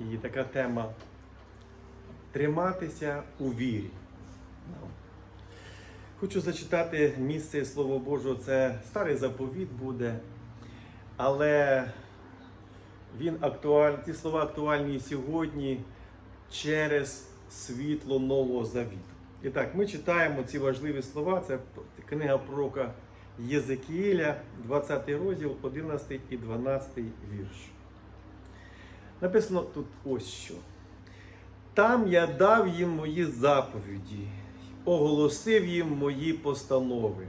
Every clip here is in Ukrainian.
І така тема триматися у вірі. Хочу зачитати місце Слова Божого, це старий заповіт буде, але він актуаль... ці слова актуальні сьогодні через світло Нового Завіту. І так, ми читаємо ці важливі слова. Це книга пророка Єзекіїля, 20 розділ, 11 і 12 вірш. Написано тут ось що. Там я дав їм мої заповіді, оголосив їм мої постанови,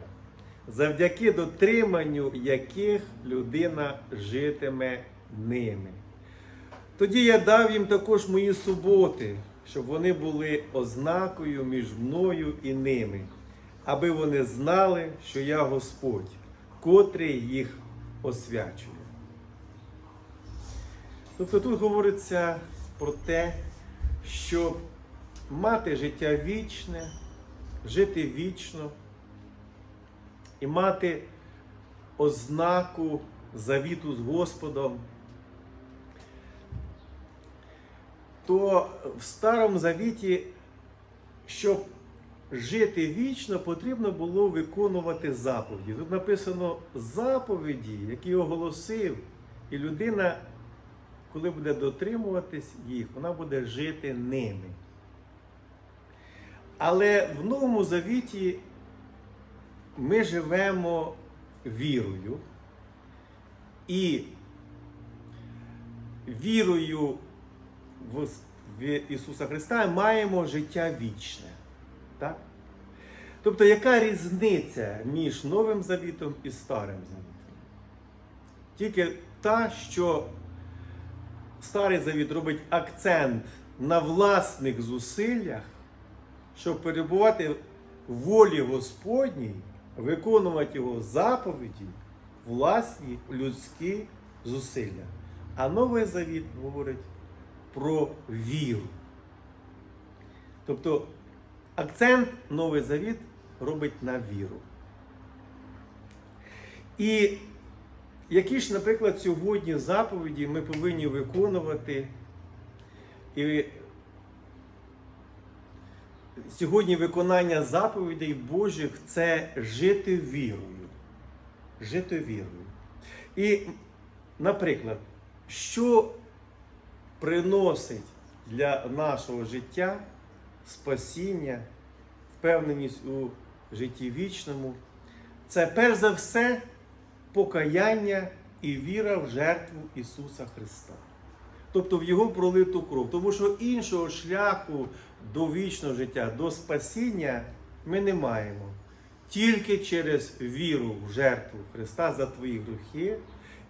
завдяки дотриманню яких людина житиме ними. Тоді я дав їм також мої суботи, щоб вони були ознакою між мною і ними, аби вони знали, що я Господь, котрий їх освячує. Тобто тут говориться про те, щоб мати життя вічне, жити вічно і мати ознаку завіту з Господом, то в Старому Завіті, щоб жити вічно, потрібно було виконувати заповіді. Тут написано заповіді, які оголосив, і людина коли буде дотримуватись їх, вона буде жити ними. Але в Новому Завіті ми живемо вірою і вірою в Ісуса Христа маємо життя вічне. Так? Тобто, яка різниця між Новим Завітом і Старим Завітом? Тільки та, що Старий Завіт робить акцент на власних зусиллях, щоб перебувати в волі Господній, виконувати його заповіді, власні людські зусилля. А Новий Завіт говорить про віру. Тобто акцент Новий Завіт робить на віру. І які ж, наприклад, сьогодні заповіді ми повинні виконувати? І сьогодні виконання заповідей Божих це жити вірою. Жити вірою. І, наприклад, що приносить для нашого життя спасіння, впевненість у житті вічному, це перш за все покаяння і віра в жертву Ісуса Христа. Тобто в Його пролиту кров. Тому що іншого шляху до вічного життя, до спасіння ми не маємо. Тільки через віру в жертву Христа за твої гріхи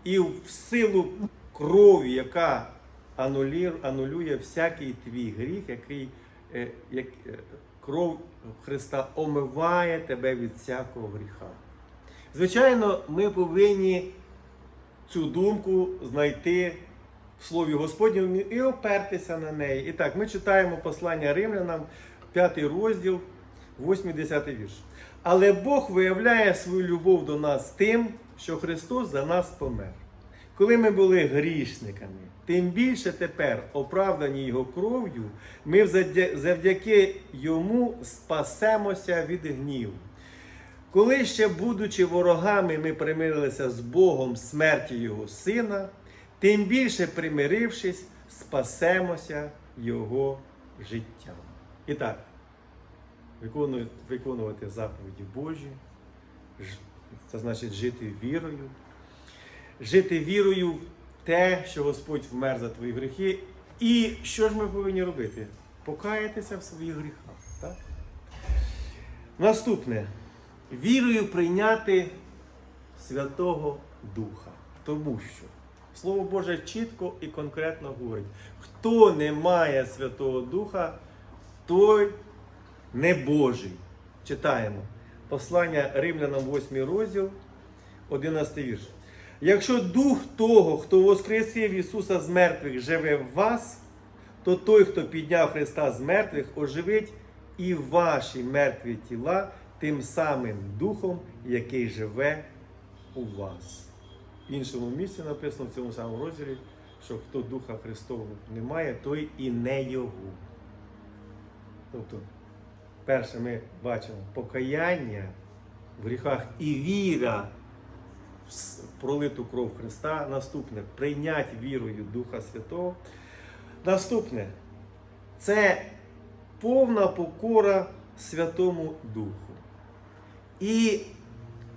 і в силу крові, яка анулює всякий твій гріх, який е, як, е, кров Христа омиває тебе від всякого гріха. Звичайно, ми повинні цю думку знайти в Слові Господньому і опертися на неї. І так, ми читаємо послання римлянам, 5 розділ, 8-10 вірш. Але Бог виявляє свою любов до нас тим, що Христос за нас помер. Коли ми були грішниками, тим більше тепер, оправдані Його кров'ю, ми завдяки Йому спасемося від гніву. Коли ще, будучи ворогами, ми примирилися з Богом смерті Його Сина, тим більше примирившись, спасемося Його життям. І так, виконувати заповіді Божі, це значить жити вірою, жити вірою в те, що Господь вмер за твої гріхи. І що ж ми повинні робити? Покаятися в своїх гріхах. Так? Наступне вірою прийняти Святого Духа. Тому що Слово Боже чітко і конкретно говорить: хто не має Святого Духа, той не Божий. Читаємо. Послання Римлянам 8 розділ, 11 вірш. Якщо дух того, хто воскресив Ісуса з мертвих, живе в вас, то той, хто підняв Христа з мертвих, оживить і ваші мертві тіла тим самим Духом, який живе у вас. В іншому місці написано в цьому самому розділі, що хто Духа Христового не має, той і не Його. Тобто, перше ми бачимо покаяння в гріхах і віра в пролиту кров Христа. Наступне прийняти вірою Духа Святого. Наступне це повна покора Святому Духу. І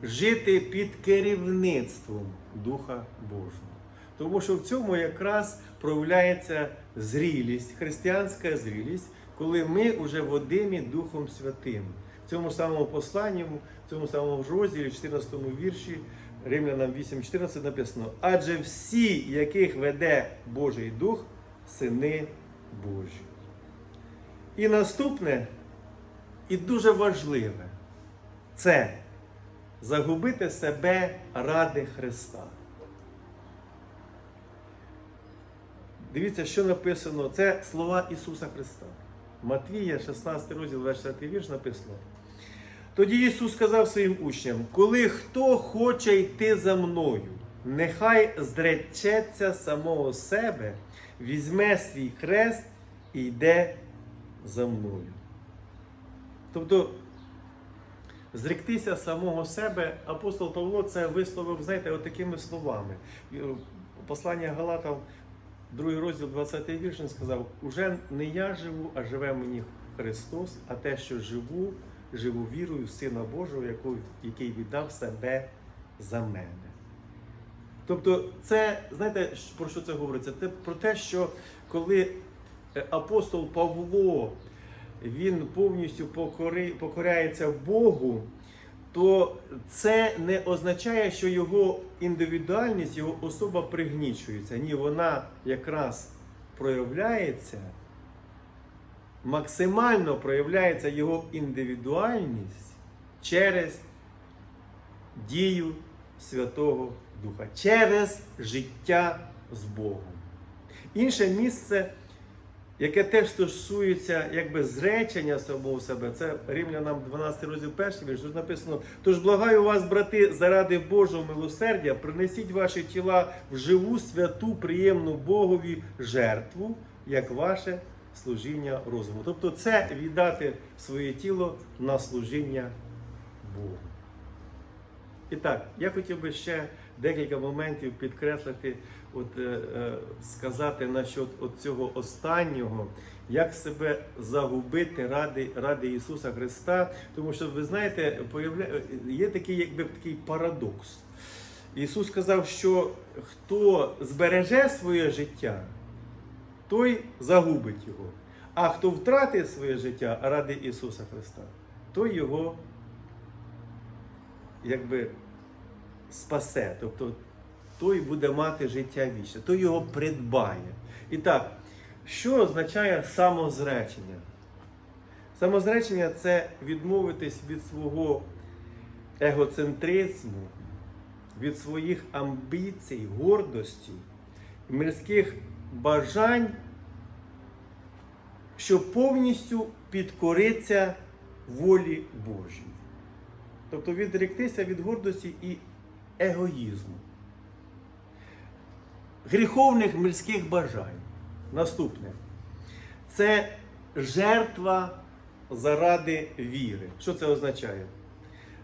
жити під керівництвом Духа Божого. Тому що в цьому якраз проявляється зрілість, християнська зрілість, коли ми вже водимі Духом Святим. В цьому самому посланні, в цьому самому розділі, 14 вірші, Римлянам 8.14 написано: адже всі, яких веде Божий Дух, сини Божі. І наступне, і дуже важливе, це загубити себе ради Христа. Дивіться, що написано. Це слова Ісуса Христа. Матвія, 16 розділ, 24 вірш написано. Тоді Ісус сказав своїм учням: коли хто хоче йти за мною, нехай зречеться самого себе, візьме свій хрест і йде за мною. Тобто, зректися самого себе, апостол Павло це висловив, знаєте, от такими словами. Послання Галатам, другий розділ, 20 вірш, він сказав: Уже не я живу, а живе мені Христос, а те, що живу, живу вірою Сина Божого, який віддав себе за мене. Тобто, це, знаєте, про що це говориться? Це про те, що коли е, апостол Павло він повністю покоряється Богу, то це не означає, що його індивідуальність, його особа пригнічується. Ні, вона якраз проявляється, максимально проявляється його індивідуальність через дію Святого Духа, через життя з Богом. Інше місце, яке теж стосується якби зречення самого себе, це Римлянам 12 розділ 1 вірш, тут написано: Тож благаю вас, брати, заради Божого милосердя, принесіть ваші тіла в живу, святу, приємну Богові жертву, як ваше служіння розуму. Тобто це віддати своє тіло на служіння Богу. І так, я хотів би ще декілька моментів підкреслити, от, е, е, сказати насчет от цього останнього, як себе загубити ради, ради Ісуса Христа. Тому що, ви знаєте, є такий, якби такий парадокс. Ісус сказав, що хто збереже своє життя, той загубить його. А хто втратить своє життя ради Ісуса Христа, той його якби спасе. Тобто той буде мати життя вічне, той його придбає. І так, що означає самозречення? Самозречення це відмовитись від свого егоцентризму, від своїх амбіцій, гордості, мирських бажань, щоб повністю підкоритися волі Божій. Тобто відректися від гордості і егоїзму, гріховних мирських бажань. Наступне це жертва заради віри. Що це означає?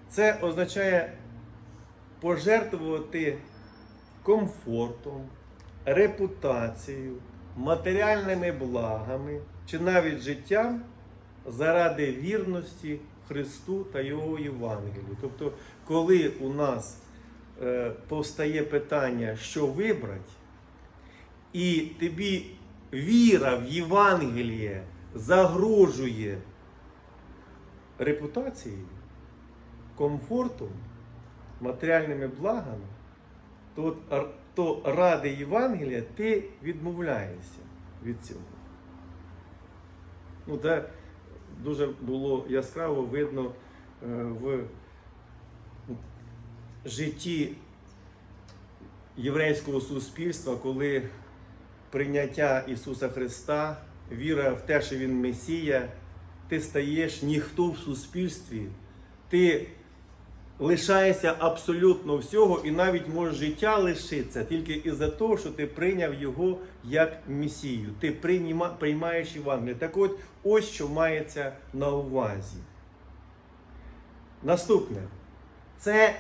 Це означає пожертвувати комфортом, репутацією, матеріальними благами чи навіть життям заради вірності Христу та Його Євангелію. Тобто, коли у нас е, повстає питання, що вибрати, і тобі віра в Євангеліє загрожує репутацією, комфортом, матеріальними благами, то, то ради Євангелія ти відмовляєшся від цього. Ну, це дуже було яскраво видно е, в житті єврейського суспільства, коли прийняття Ісуса Христа, віра в те, що Він Месія, ти стаєш ніхто в суспільстві, ти лишаєшся абсолютно всього, і навіть може життя лишиться тільки із-за того, що ти прийняв його як месію. Ти прийма- приймаєш Євангеліє. Так от, ось що мається на увазі. Наступне це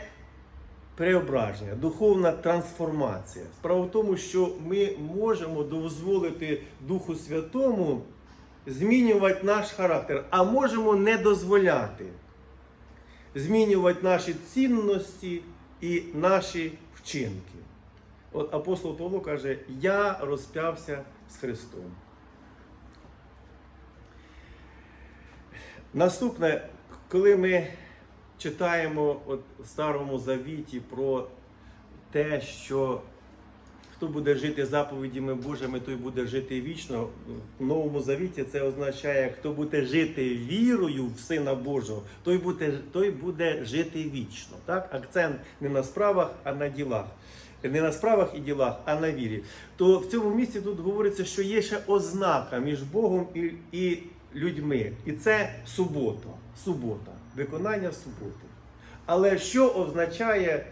преображення, духовна трансформація. Справа в тому, що ми можемо дозволити Духу Святому змінювати наш характер, а можемо не дозволяти змінювати наші цінності і наші вчинки. От апостол Павло каже: Я розп'явся з Христом. Наступне, коли ми читаємо от в Старому Завіті про те, що хто буде жити заповідями Божими, той буде жити вічно. В Новому Завіті це означає, хто буде жити вірою в Сина Божого, той буде, той буде жити вічно. Так? Акцент не на справах, а на ділах. Не на справах і ділах, а на вірі. То в цьому місці тут говориться, що є ще ознака між Богом і, і людьми. І це субота. Субота, виконання суботи. Але що означає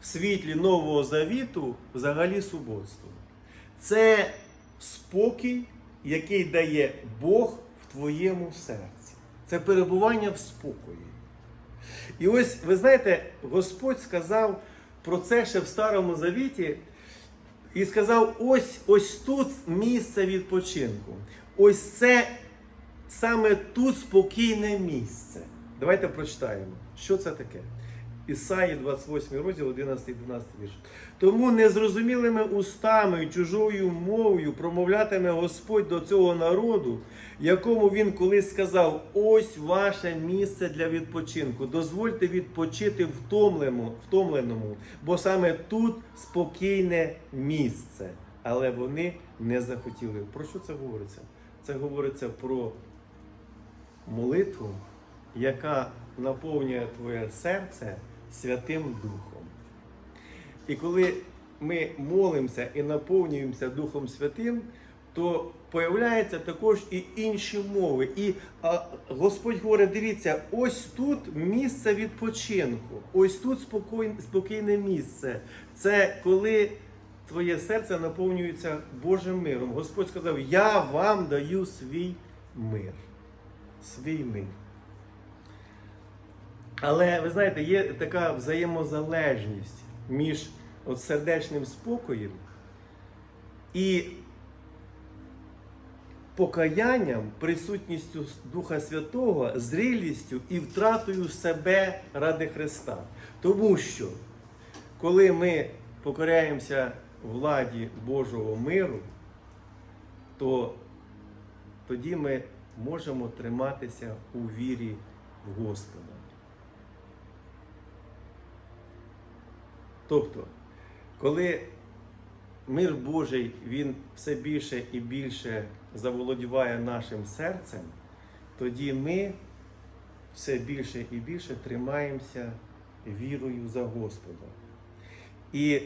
в світлі Нового Завіту взагалі суботство? Це спокій, який дає Бог в твоєму серці. Це перебування в спокої. І ось ви знаєте, Господь сказав про це ще в Старому Завіті. І сказав: ось ось тут місце відпочинку. Ось це саме тут спокійне місце. Давайте прочитаємо, що це таке. Ісаї 28 розділ, 11 12 вірш. Тому незрозумілими устами і чужою мовою промовлятиме Господь до цього народу, якому він колись сказав: ось ваше місце для відпочинку. Дозвольте відпочити втомленому, втомленому, бо саме тут спокійне місце. Але вони не захотіли. Про що це говориться? Це говориться про молитву, яка наповнює твоє серце Святим Духом. І коли ми молимося і наповнюємося Духом Святим, то появляються також і інші мови. І Господь говорить: дивіться, ось тут місце відпочинку, ось тут спокій, спокійне місце. Це коли твоє серце наповнюється Божим миром. Господь сказав: Я вам даю свій мир. Свій мир. Але ви знаєте, є така взаємозалежність між от сердечним спокоєм і покаянням, присутністю Духа Святого, зрілістю і втратою себе ради Христа. Тому що, коли ми покоряємося владі Божого миру, то тоді ми можемо триматися у вірі в Господа. Тобто, коли мир Божий він все більше і більше заволодіває нашим серцем, тоді ми все більше і більше тримаємося вірою за Господа. І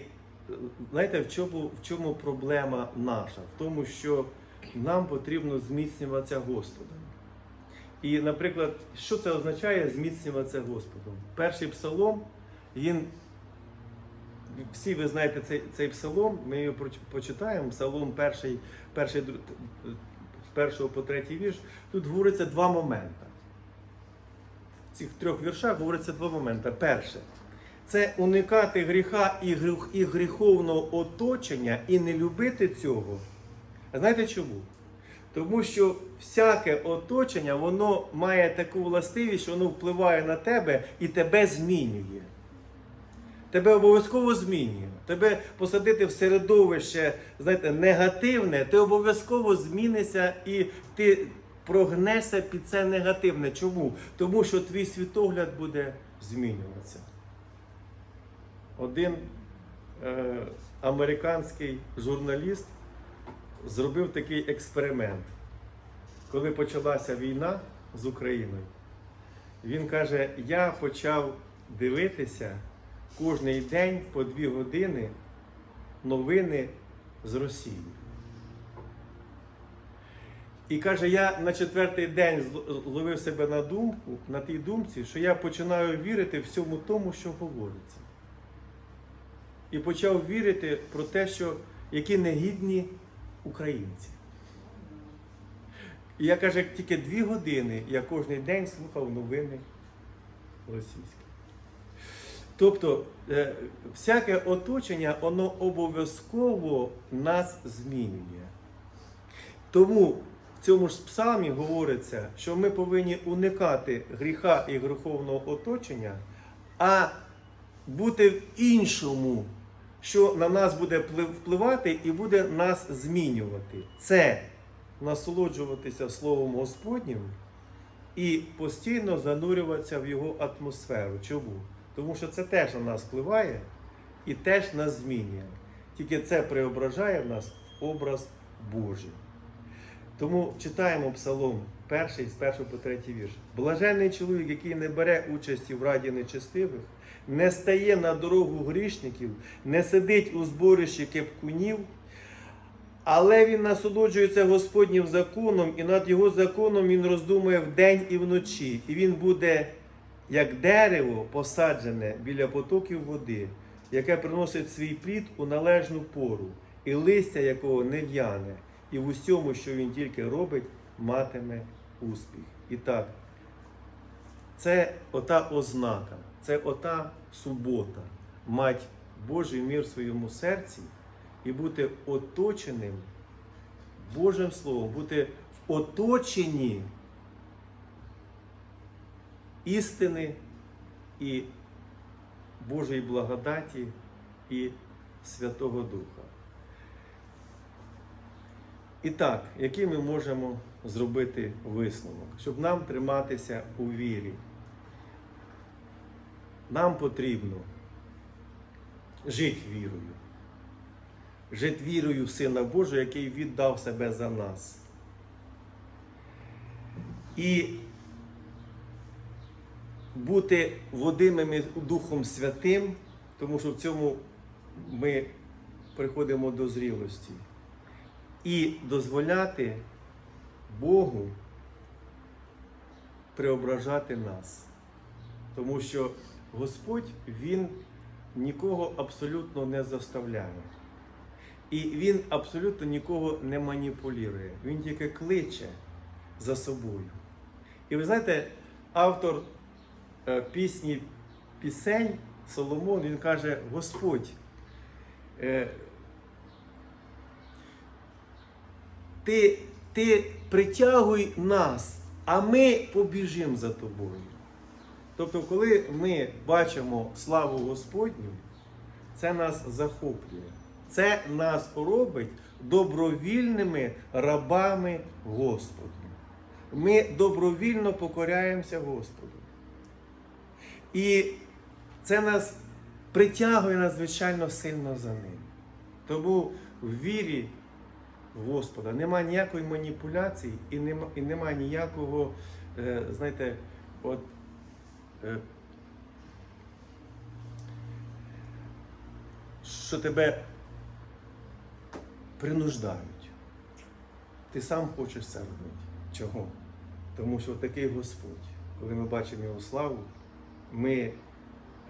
знаєте, в чому, в чому проблема наша? В тому, що нам потрібно зміцнюватися Господом. І, наприклад, що це означає зміцнюватися Господом? Перший псалом, він всі ви знаєте цей, цей псалом, ми його почитаємо. Псалом перший, перший, з першого по третій вірш. Тут говориться два моменти. В цих трьох віршах говориться два моменти. Перше, це уникати гріха і, гріх, і гріховного оточення і не любити цього. А знаєте чому? Тому що всяке оточення, воно має таку властивість, що воно впливає на тебе і тебе змінює тебе обов'язково змінює. Тебе посадити в середовище, знаєте, негативне, ти обов'язково змінишся і ти прогнешся під це негативне. Чому? Тому що твій світогляд буде змінюватися. Один е, американський журналіст зробив такий експеримент. Коли почалася війна з Україною, він каже: я почав дивитися кожний день по дві години новини з Росії. І каже, я на четвертий день зловив себе на думку, на тій думці, що я починаю вірити всьому тому, що говориться. І почав вірити про те, що які негідні українці. І я каже, тільки дві години я кожен день слухав новини російські. Тобто, е, всяке оточення, воно обов'язково нас змінює. Тому в цьому ж псалмі говориться, що ми повинні уникати гріха і гріховного оточення, а бути в іншому, що на нас буде впливати і буде нас змінювати. Це насолоджуватися Словом Господнім і постійно занурюватися в його атмосферу. Чому? Тому що це теж на нас впливає і теж нас змінює. Тільки це преображає в нас образ Божий. Тому читаємо Псалом перший з першого по третій вірш. Блаженний чоловік, який не бере участі в раді нечестивих, не стає на дорогу грішників, не сидить у зборищі кепкунів, але він насолоджується Господнім законом, і над його законом він роздумує вдень і вночі. І він буде як дерево посаджене біля потоків води, яке приносить свій плід у належну пору, і листя якого не в'яне, і в усьому, що він тільки робить, матиме успіх. І так, це ота ознака, це ота субота, мать Божий мір в своєму серці і бути оточеним Божим Словом, бути в оточенні істини і Божої благодаті і Святого Духа. І так, який ми можемо зробити висновок, щоб нам триматися у вірі? Нам потрібно жити вірою. Жити вірою в Сина Божого, який віддав себе за нас. І бути водимими Духом Святим, тому що в цьому ми приходимо до зрілості. І дозволяти Богу преображати нас. Тому що Господь Він нікого абсолютно не заставляє. І Він абсолютно нікого не маніпулює. Він тільки кличе за собою. І ви знаєте, автор пісні пісень Соломон, він каже: Господь, е, ти, ти притягуй нас, а ми побіжимо за тобою. Тобто, коли ми бачимо славу Господню, це нас захоплює. Це нас робить добровільними рабами Господу. Ми добровільно покоряємося Господу. І це нас притягує надзвичайно сильно за ним. Тому в вірі в Господа немає ніякої маніпуляції і нема, і нема ніякого, е, знаєте, от. Е, що тебе принуждають. Ти сам хочеш це робити. Чого? Тому що такий Господь, коли ми бачимо Його славу, ми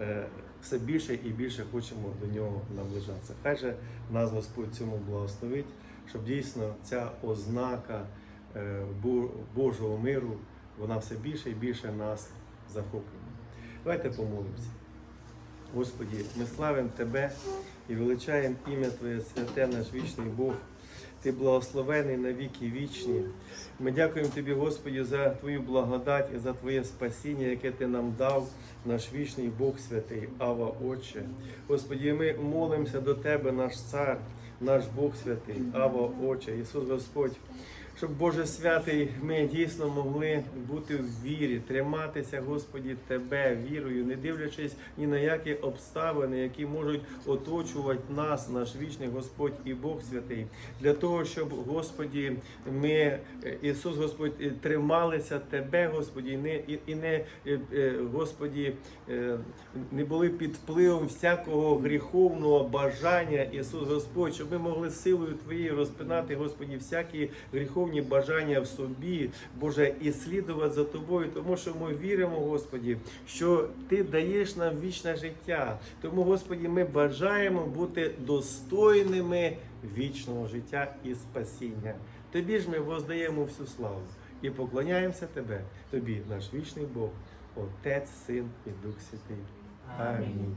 е, все більше і більше хочемо до нього наближатися. Хай же нас Господь цьому благословить, щоб дійсно ця ознака е, Божого миру, вона все більше і більше нас захоплює. Давайте помолимося. Господі, ми славимо Тебе і величаємо ім'я Твоє святе, наш вічний Бог. Ти благословений на віки вічні. Ми дякуємо Тобі, Господі, за Твою благодать і за Твоє спасіння, яке Ти нам дав, наш вічний Бог святий, Ава Отче. Господі, ми молимося до Тебе, наш цар, наш Бог святий, Ава Отче, Ісус Господь. Щоб Боже святий, ми дійсно могли бути в вірі, триматися, Господі, Тебе вірою, не дивлячись ні на які обставини, які можуть оточувати нас, наш вічний Господь і Бог святий, для того, щоб, Господі, ми, е, Ісус Господь, е, трималися Тебе, Господі, і не і, не е, Господі, не були під впливом всякого гріховного бажання, Ісус Господь, щоб ми могли силою Твоєю розпинати, Господі, всякі гріховні духовні бажання в собі, Боже, і слідувати за тобою, тому що ми віримо, Господі, що Ти даєш нам вічне життя. Тому, Господі, ми бажаємо бути достойними вічного життя і спасіння. Тобі ж ми воздаємо всю славу і поклоняємося Тебе, Тобі, наш вічний Бог, Отець, Син і Дух Святий. Амінь.